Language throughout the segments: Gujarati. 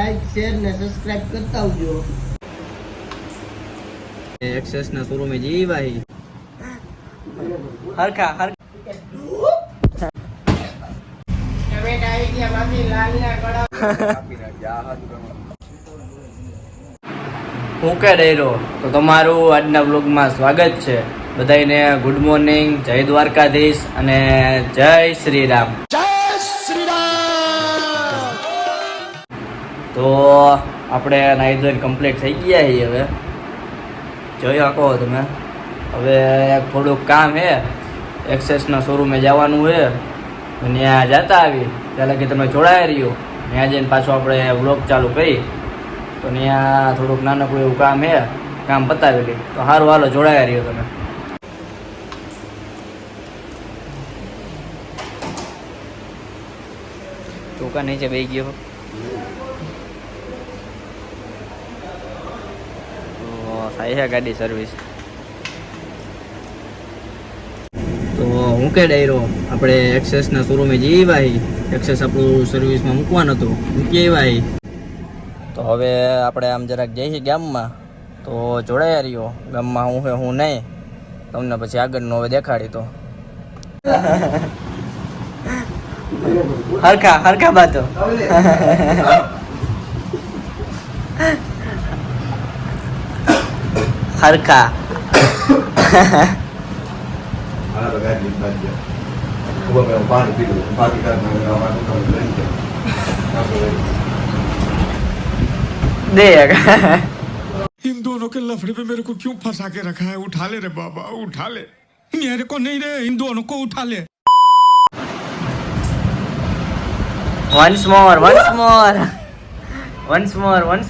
લાઈક શેર ને સબસ્ક્રાઇબ કરતા આવજો. એક્સેસ ના શોરૂમે જી ભાઈ. હરખા હરખા. ટમેટા આવી ગયા બાકી લાલ ના કડા હું કે ડેરો? તો તમારું આજના બ્લોગમાં સ્વાગત છે. બધાને ગુડ મોર્નિંગ જય દ્વારકાધીશ અને જય શ્રી રામ તો આપણે નાઈ ધોઈને કમ્પ્લીટ થઈ ગયા છીએ હવે. જોઈ શકો તમે. હવે થોડુંક કામ હે. એક્સેસના શોરૂમે જવાનું છે ત્યાં જતા આવી. ત્યાં લગી તમે જોડાઈ રહ્યો. ત્યાં જઈને પાછું આપણે બ્લોગ ચાલુ કરી. તો ત્યાં થોડુંક નાનકડું એવું કામ હે. કામ પતાવી તો સારું હાલો, જોડાઈ રહ્યો તમે. ચોકા નીચે બે ગયો. થાય છે ગાડી સર્વિસ તો હું કે ડાયરો? આપણે એક્સેસ ના શોરૂમે જી ભાઈ. એક્સેસ આપણું સર્વિસમાં મૂકવાનું હતું. મૂકીએ ભાઈ? તો હવે આપણે આમ જરાક જઈએ છીએ ગામમાં. તો જોડાયા રહ્યો ગામમાં હું હે હું નહીં. તમને પછી આગળનું હવે દેખાડી તો. હરખા હરખા બાતો. lente. દેખ इन दोनों के लफड़े पे मेरे को क्यों फंसा के रखा है उठा ले रे बाबा उठा ले मेरे को नहीं रे इन दोनों को उठा ले once more once more once more once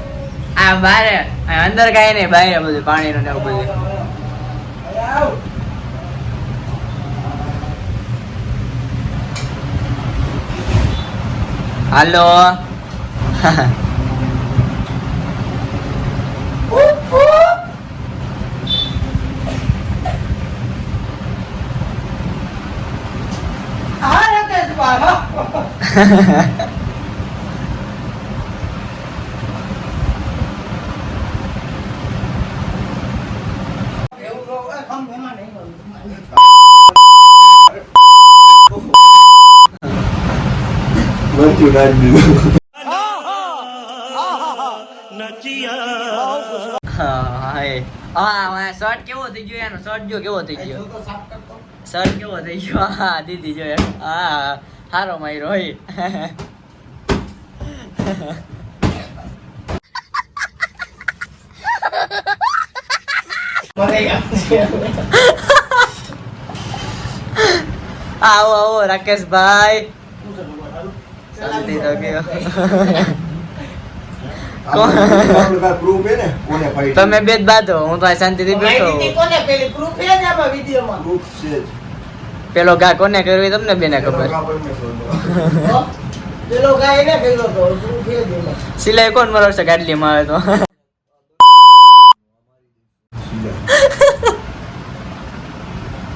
આ બારે અંદર કાંઈ નહીં બહાર બધું પાણી નું એવું બધું હાલો Ha ha બાબા. એવું કહો, એ ખમ એમાં નહીં કરું. Manchu Randy. હા હા શર્ટ કેવો થઈ ગયો એનો શર્ટ જો કેવો થઈ ગયો જોતો સાફ કરતો. શર્ટ કેવો થઈ ગયો હા દીદી જો એમ. હા હારો માર્યો હોય મને યાદ છે. આવો આવો રાકેશભાઈ શાંતિ તમે બે જ બાંધો હું તો આ શાંતિથી બેઠો પેલી proof છે ને આમાં વિડીયોમાં? Proof છે જ. પેલો ગા કોને કરવી તમને બેને ખબર કર્યો. સિલાઈ કોણ મરવશે ગાડલીમાં આવે તો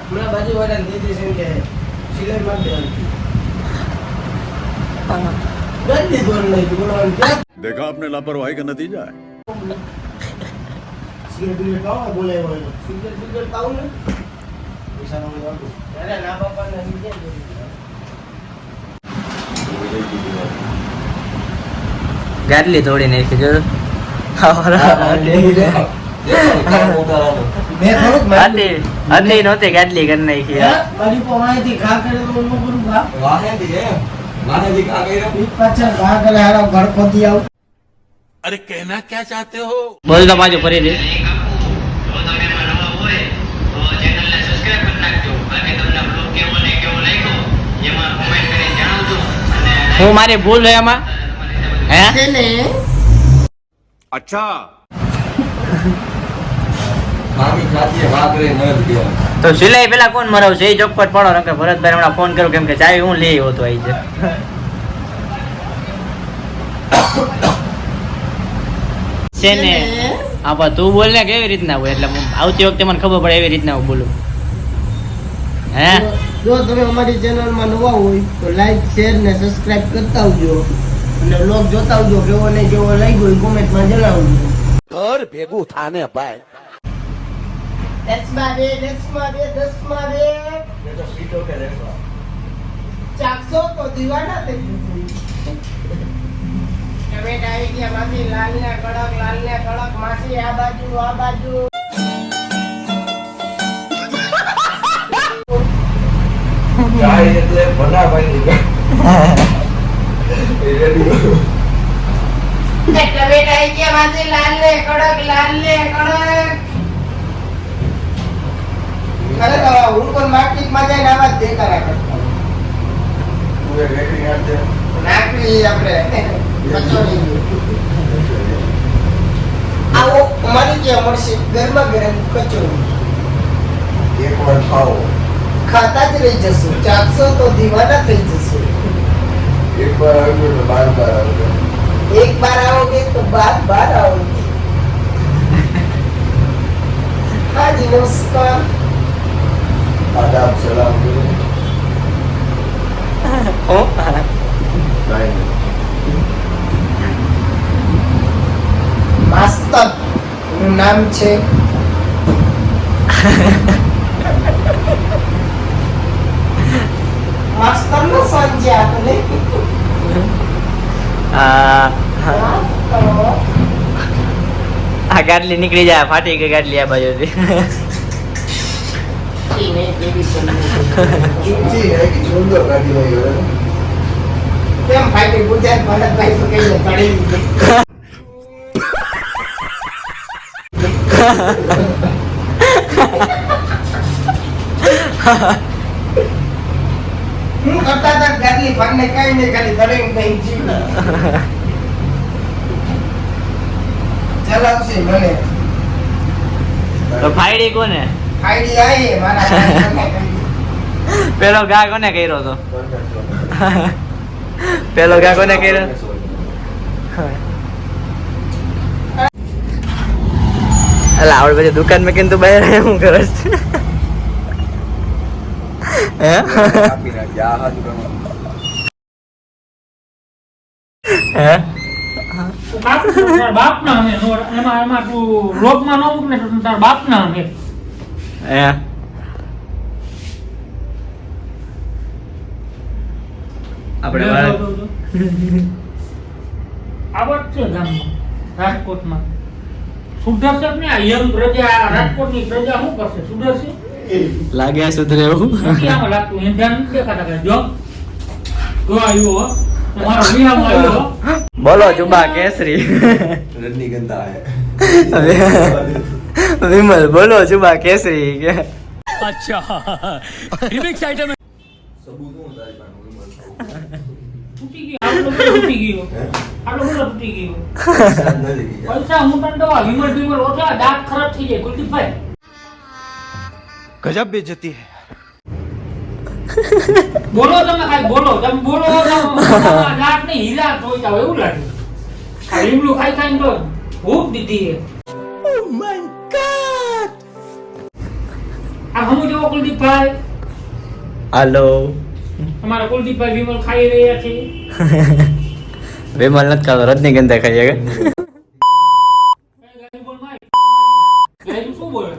પૂરા બાજુ વાળા દીદી સિંહ કે સિલાઈ મારી દેવાની. કરી દીધું એમને કીધું, બોલો આમ ક્યાં देखा आपने लापरवाही का नतीजा है સિગરેટ બિગરેટ ખાઓ ને બોલે એવો એને. સિગરેટ બિગરેટ ખાવું ને? પૈસાનો બધો આપો. અરે ના બાપાને લીધે જ નહીં. ગાડલી તોડી નાખી જો મેં થોડુંક હતી. હતી નહોતી ગાદલી અરે કહેના ક્યાં ચાહતે હો? બોલ તો ફરી દે હું મારી ભૂલ છે એમાં હે? અચ્છા. તો સિલાઈ પેલા કોણ મરાવ એ ચોખ્ખો પડો રંગે ભરતભાઈ હમણાં ફોન કર્યો કેમ કે ચાવી હું લઈ આવ્યો આવી છે છે આપા તું બોલ ને કેવી રીતના હોય? એટલે આવતી વખતે મને ખબર પડે એવી રીતના હું બોલું. હે? જો તમે અમારી ચેનલમાં નવા હોય તો લાઈક શેર ને સબસ્ક્રાઇબ કરતા આવજો. અને બ્લોગ જોતા આવજો કેવો ને કેવો લાગ્યો એ કોમેન્ટમાં જણાવજો. ઘર ભેગું થાને ભાઈ. દસમાં બે દસમાં બે દસમાં બે ચાકસો તો દીવાના થઈ ટમેટા આવી ગયા માસી લાલ ને કડક લાલ ને કડક માસી આ બાજુ આ બાજુ. ચાય એટલે બનાવવાની. એ ટમેટા આવી ગયા માસી લાલ ને કડક લાલ ને કડક. ખરેખર ઉનકોર માર્કેટમાં જાય આવા જ દેતા રાખે. નાખવી આપણે. આવો એક જ થઈ જશું એક બાર આવજો તો બાર બાર આવજો એક બાર આવોગે તો બાર બાર આવોગે હા જી નમસ્કાર. આદાબ સલામ નહીં માસ્તરનું નામ છે માસ્તર નો સંજય આપણે આ ગાડલી નીકળી જાય ફાટી ગઈ ગાડલી આ બાજુથી. ઊંચી હે કે સુંદર ગાડી હોય હવે કેમ ફાટી ગુજરાત ભરતભાઈ તો કહીને તળી હું કરતા હતા ગાડી ભાગને કઈ નહીં ખાલી કઈ જીવ ચલાવશે મને. તો ફાયડી કોને? પેલો ગા કોને કર્યો તો? પેલો ગા કોને કર્યો? અલા આવડે પછી દુકાનમાં કેમ તું બહાર હું કરસ? હે? આપી નાખી આ હાથ ગણો હે બાપ ના અમે એમાં એમાં તું રોગમાં ન મૂક ને બાપ ના અમે હે આપણે વાળ- છે ગામમાં રાજકોટમાં. સુધરશે ને આ યંગ પ્રજા રાજકોટની પ્રજા શું કરશે? સુધરશે? લાગે સુધરે એવું. નથી લાગતું. એને ધ્યાન દેખાતા કાંઈ. જો. જો આવ્યો હો. તમારો વિહામાં આવ્યો હો. બોલો જુબા કેસરી. રજનીગંધા હે વિમલ બોલો જુબા કેસરી કે? અચ્છા. રિમિક્સ આઈટમ સબૂત હું તારી પાસે ફૂટી ગયો આપણો ફૂટી ગયો આપણો બોલો ફૂટી ગયો પૈસા હું તને દવા વિમલ વિમલ ઓછા દાંત ખરાબ થઈ જાય કુલદીપભાઈ ગજબ બેજતી હે બોલો તમે કાઈ બોલો તમે બોલો લાટ ને હીરા જોઈ જાવ એવું લાગે. લીમડું ખાઈ ખાઈને તો ભૂખ દીધી હે. Oh ઓ માય છે આ હમુ જેવો કુલદીપભાઈ હાલો. અમારા કુલદીપભાઈ વિમલ ખાઈ રહ્યા છે. વિમલ નથી ખાતો રજનીગંધા ખાઈએ કે ગાયનું શું બોલે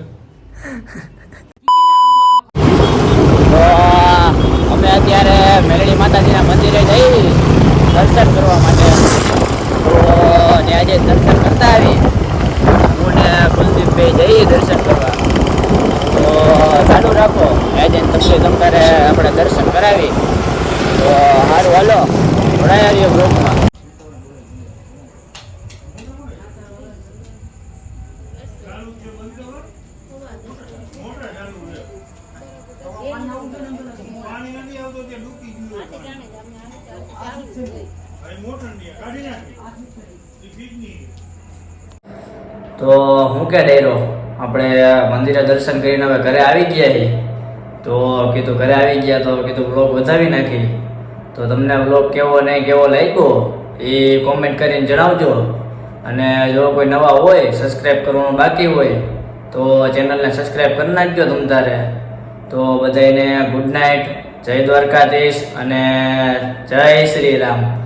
તો અમે અત્યારે મેલડી માતાજીના મંદિરે જઈ દર્શન કરવા માટે તો ત્યાં જે દર્શન કરતા આવી હું ને કુલદીપભાઈ જઈએ દર્શન કરવા તો ચાલુ રાખો ત્યાં જઈને તમને તમારે આપણે દર્શન કરાવી તો સારું હાલો જોડાયા રહીએ બ્લોગમાં મોટર તો હું કે ડેરો આપણે મંદિરે દર્શન કરીને હવે ઘરે આવી ગયા છીએ. તો કીધું ઘરે આવી ગયા તો કીધું બ્લોગ વધાવી નાખી તો તમને બ્લોગ કેવો નહીં કેવો લાગ્યો એ કોમેન્ટ કરીને જણાવજો. અને જો કોઈ નવા હોય સબસ્ક્રાઈબ કરવાનું બાકી હોય, તો ચેનલને સબસ્ક્રાઈબ કરી નાખજો તમ તારે. તો બધાને ગુડ નાઇટ જય દ્વારકાધીશ અને જય Shri Ram.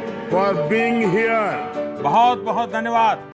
For being here बहुत बहुत धन्यवाद